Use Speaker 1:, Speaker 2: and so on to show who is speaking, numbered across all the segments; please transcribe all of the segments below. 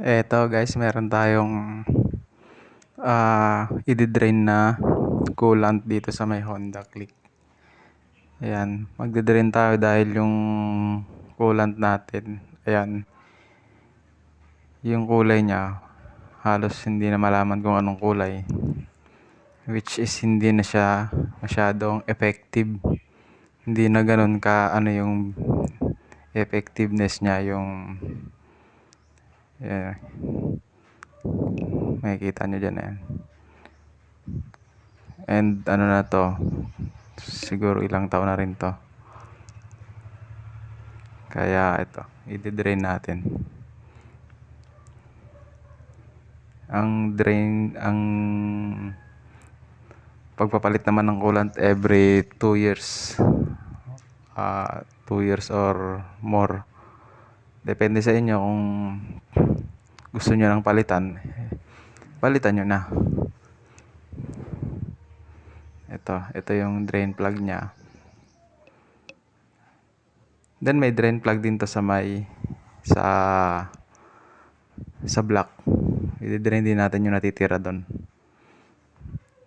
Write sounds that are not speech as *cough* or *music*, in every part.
Speaker 1: Eto guys, meron tayong ah i-drain na coolant dito sa may Honda Click. Ayan, magde-drain tayo dahil yung coolant natin, ayan, yung kulay niya halos hindi na malaman kung anong kulay. Which is hindi na siya masyadong effective. Hindi na ganun ka ano yung effectiveness niya yung Ayan. Makikita nyo dyan yan. And ano na to, siguro ilang taon na rin to. Kaya ito, i-drain natin. Ang drain, ang pagpapalit naman ng coolant every 2 years. Uh, 2 years or more. Depende sa inyo kung gusto nyo ng palitan, palitan nyo na. Ito, ito yung drain plug niya. Then may drain plug din to sa may sa sa block. I-drain din natin yung natitira doon.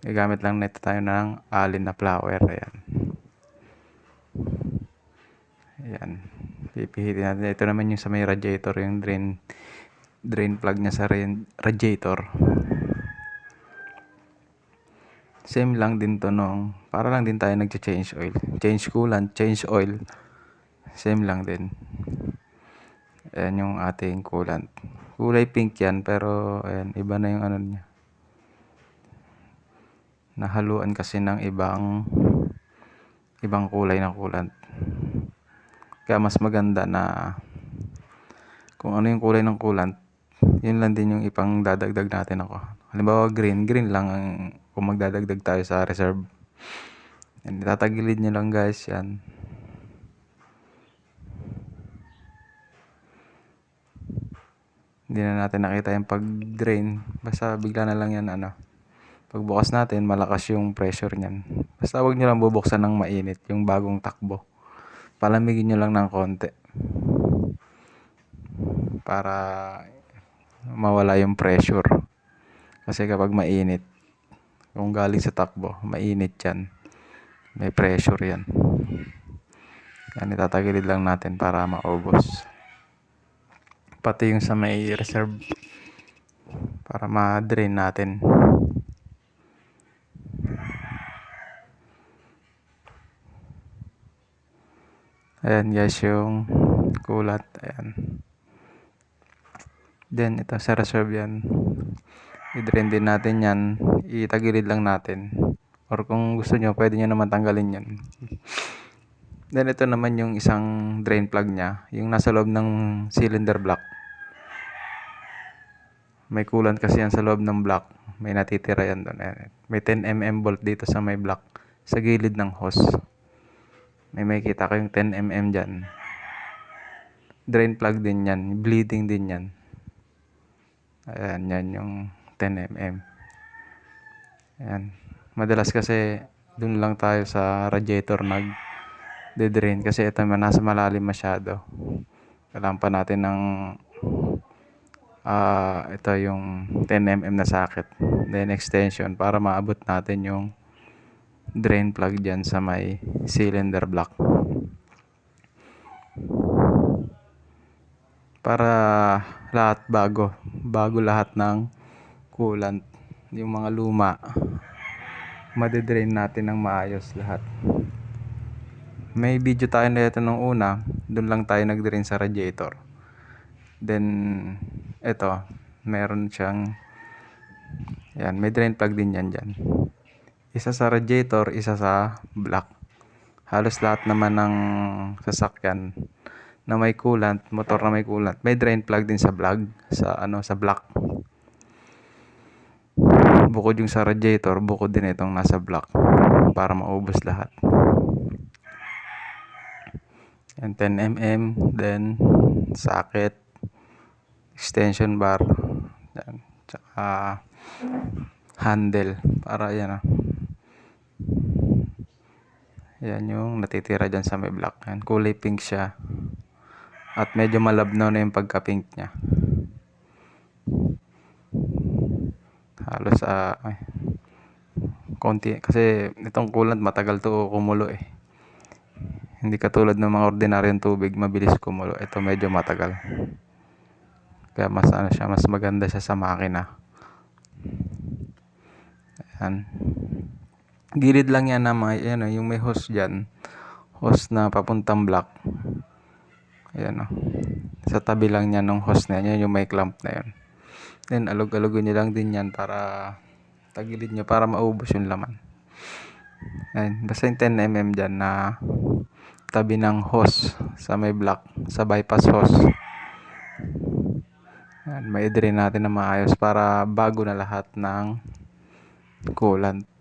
Speaker 1: Gagamit lang nito tayo ng alin na flower. Ayan. Ayan. Pipihitin natin. Ito naman yung sa may radiator, yung drain drain plug niya sa radiator. Same lang din to nung para lang din tayo nagcha-change oil. Change coolant, change oil. Same lang din. Ayan yung ating coolant. Kulay pink yan pero ayan, iba na yung ano niya. Nahaluan kasi ng ibang ibang kulay ng coolant. Kaya mas maganda na kung ano yung kulay ng coolant, yun lang din yung ipang dadagdag natin ako. Halimbawa green, green lang ang kung magdadagdag tayo sa reserve. Yan, itatagilid nyo lang guys, yan. Hindi na natin nakita yung pag-drain. Basta bigla na lang yan ano. Pagbukas natin, malakas yung pressure niyan. Basta wag nyo lang bubuksan ng mainit, yung bagong takbo palamigin nyo lang ng konti. Para mawala yung pressure. Kasi kapag mainit kung galing sa takbo mainit yan. May pressure yan. Yan itatagilid lang natin para maubos. Pati yung sa may reserve para ma-drain natin Ayan guys yung kulat. Ayan. Then ito sa reserve yan. I-drain din natin yan. Itagilid lang natin. Or kung gusto nyo, pwede nyo naman tanggalin yan. *laughs* Then ito naman yung isang drain plug niya. Yung nasa loob ng cylinder block. May coolant kasi yan sa loob ng block. May natitira yan doon. May 10mm bolt dito sa may block. Sa gilid ng hose. May makikita kayong 10mm dyan. Drain plug din yan. Bleeding din yan. Ayan, yan yung 10mm. Ayan. Madalas kasi dun lang tayo sa radiator nag de-drain kasi ito nasa malalim masyado. Kailangan pa natin ng uh, ito yung 10mm na socket. Then extension para maabot natin yung drain plug dyan sa may cylinder block. Para lahat bago bago lahat ng coolant yung mga luma madedrain natin ng maayos lahat. May video tayo na ito nung una dun lang tayo nagdrain sa radiator. Then ito meron siyang yan may drain plug din yan dyan isa sa radiator, isa sa block. Halos lahat naman ng sasakyan na may coolant, motor na may coolant, may drain plug din sa plug, sa ano sa block. Bukod yung sa radiator, bukod din itong nasa block para maubos lahat. And 10 mm, then socket, extension bar, yan, tsaka handle para yan ah. Yan yung natitira dyan sa may black. Yan, kulay pink siya. At medyo malabnaw na yung pagka-pink niya. halos ay, konti kasi itong coolant matagal to kumulo eh hindi katulad ng mga ordinaryong tubig mabilis kumulo ito medyo matagal kaya mas ano siya mas maganda siya sa makina Ayan. Gilid lang yan na may, ayan, oh, yung may hose dyan. Hose na papuntang block. Ayan o. Sa tabi lang niya ng hose na yan. Yung may clamp na yan. Then, alog-alogon nyo lang din yan para tagilid nyo para maubos yung laman. Ayan. Basta yung 10mm dyan na tabi ng hose sa may block. Sa bypass hose. Ayan, may drain natin na maayos para bago na lahat ng coolant.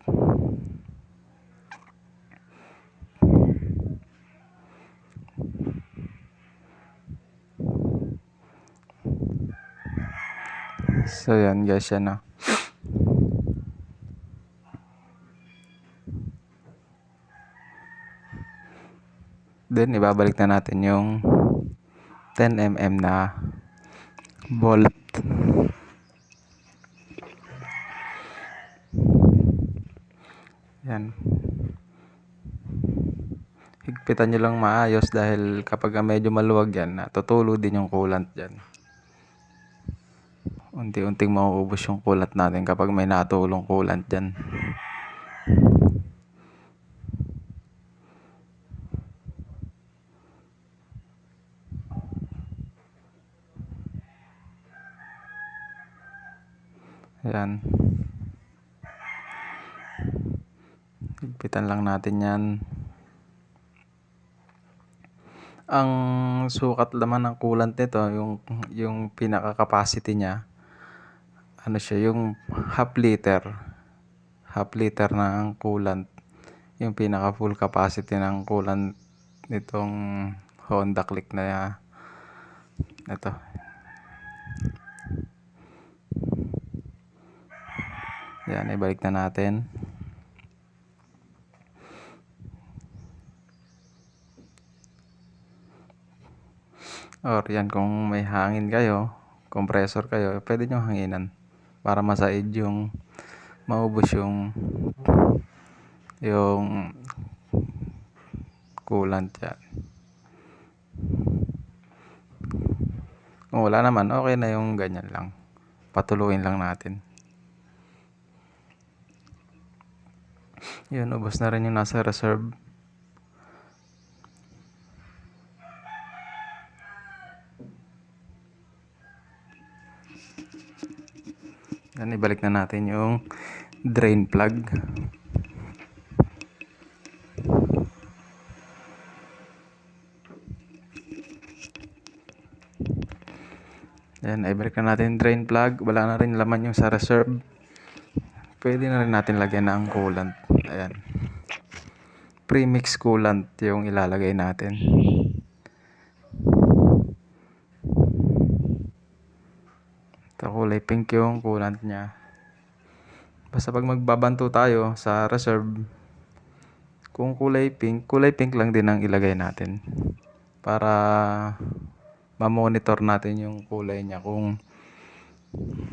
Speaker 1: So yan guys yan na. Then ibabalik na natin yung 10mm na bolt. Yan. Higpitan nyo lang maayos dahil kapag medyo maluwag yan, tutulo din yung coolant dyan. Unti-unting mauubos yung coolant natin kapag may natulong coolant dyan. Ayan. Higpitan lang natin yan. Ang sukat naman ng coolant nito, yung, yung pinaka capacity niya, ano siya, yung half liter. Half liter ng coolant. Yung pinaka full capacity ng coolant nitong Honda Click na ito. Yan, ibalik na natin. Or yan, kung may hangin kayo, compressor kayo, pwede nyo hanginan para masaid yung maubos yung yung coolant yan. Kung wala naman, okay na yung ganyan lang. Patuluin lang natin. Yun, ubos na rin yung nasa reserve. Yan, ibalik na natin yung drain plug. Yan, ibalik na natin drain plug. Wala na rin laman yung sa reserve. Pwede na rin natin lagyan ng coolant. Ayan. Premix coolant yung ilalagay natin. Ito kulay pink yung coolant niya. Basta pag magbabanto tayo sa reserve, kung kulay pink, kulay pink lang din ang ilagay natin. Para ma-monitor natin yung kulay niya kung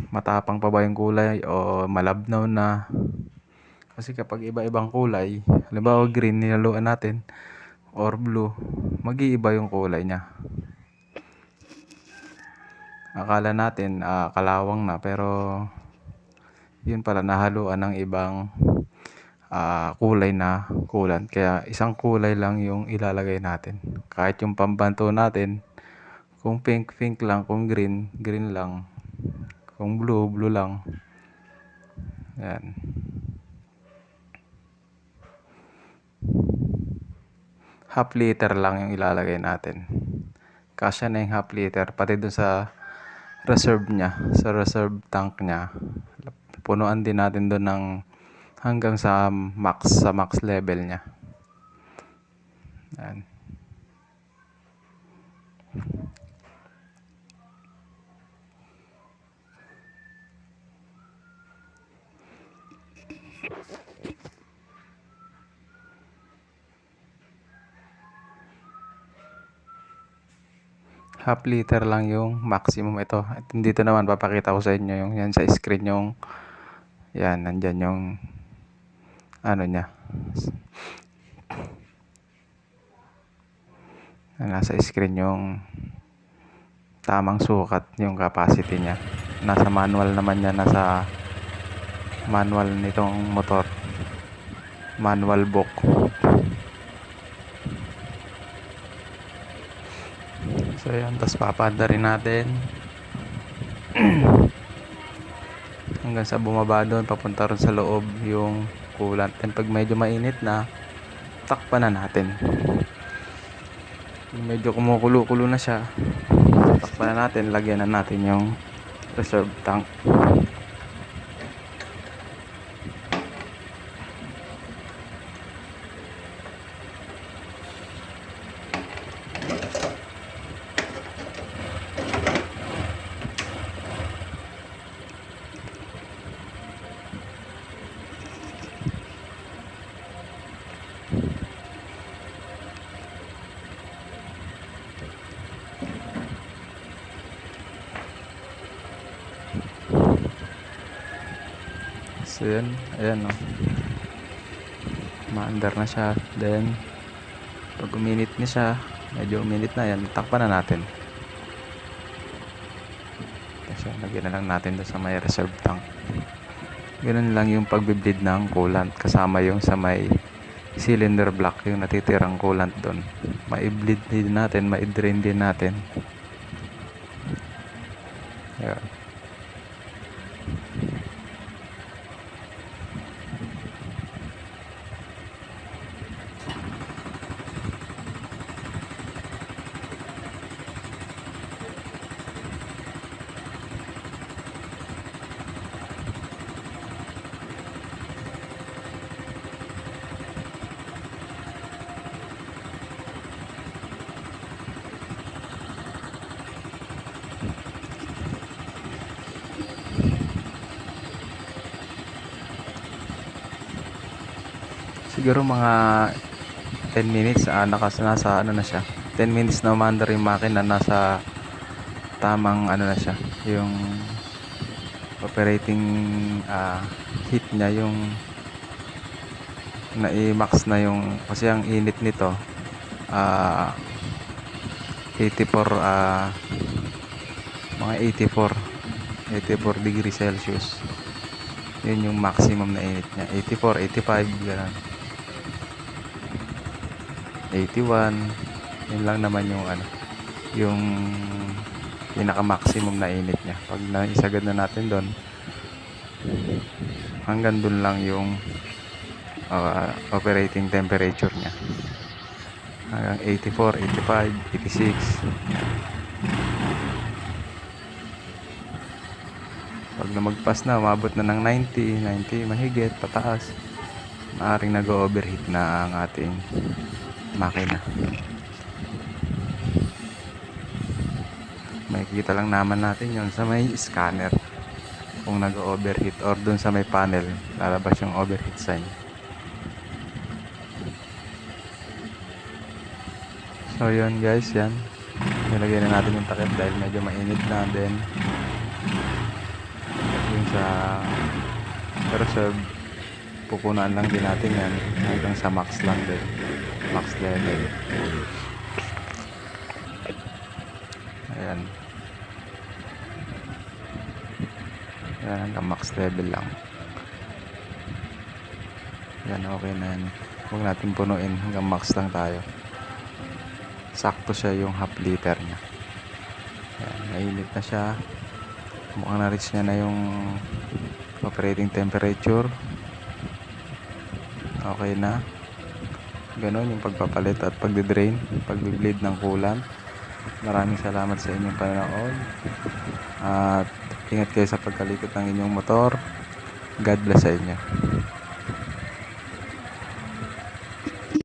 Speaker 1: matapang pa ba yung kulay o malabnaw na. Kasi kapag iba-ibang kulay, halimbawa green nilaluan natin or blue, mag-iiba yung kulay niya. Akala natin ah, kalawang na pero yun pala nahaluan ng ibang ah, kulay na coolant. Kaya isang kulay lang yung ilalagay natin. Kahit yung pambanto natin, kung pink, pink lang. Kung green, green lang. Kung blue, blue lang. Yan. Half liter lang yung ilalagay natin. Kasya na yung half liter. Pati dun sa reserve niya. Sa reserve tank niya. Punuan din natin dun ng hanggang sa max. Sa max level niya. Yan. Half liter lang yung maximum ito. At dito naman papakita ko sa inyo yung yan sa screen yung Yan, nandyan yung ano niya. Nasa screen yung tamang sukat yung capacity niya. Nasa manual naman niya, nasa manual nitong motor. Manual book. So yan, tapos papaanda rin natin. *clears throat* Hanggang sa bumaba doon, papunta rin sa loob yung coolant. And pag medyo mainit na, takpan na natin. Medyo kumukulo-kulo na siya, takpan na natin, lagyan na natin yung reserve tank. So yun, ayan no. Maandar na siya. Then, pag uminit na siya, medyo uminit na yan, takpan na natin. Kasi lagyan na lang natin doon sa may reserve tank. Ganun lang yung pagbe-bleed ng coolant kasama yung sa may cylinder block yung natitirang coolant doon. Mai-bleed din natin, mai-drain din natin. Ayan. Siguro mga 10 minutes ah, nakas nasa ano na siya. 10 minutes na umandar yung makina nasa tamang ano na siya. Yung operating ah, heat niya yung na-max na yung kasi ang init nito ah 84 ah mga 84 84 degree Celsius yun yung maximum na init niya 84, 85 ganun 81 yun lang naman yung ano yung pinaka maximum na init niya. Pag naisagad na natin doon hanggang doon lang yung uh, operating temperature niya. Hanggang 84, 85, 86 pag lumagpas na umabot na ng 90, 90 mahigit pataas maaring nag-overheat na ang ating makina. Makikita lang naman natin yon sa may scanner. Kung nag-overheat or dun sa may panel lalabas yung overheat sign. So yun guys yan. Nilagay na natin yung takip dahil medyo mainit na then yung sa reserve pupunaan lang din natin yan. Hanggang sa max lang din max level ayan. Ayan hanggang max level lang. Yan okay na yan. Huwag natin punuin. Hanggang max lang tayo. Sakto siya yung half liter nya ayan, mainit na siya. Mukhang na-reach niya na yung operating temperature. Okay na ganon yung pagpapalit at pagde-drain pagbe-bleed ng coolant maraming salamat sa inyong panonood. At ingat kayo sa pagkalikot ng inyong motor. God bless sa inyo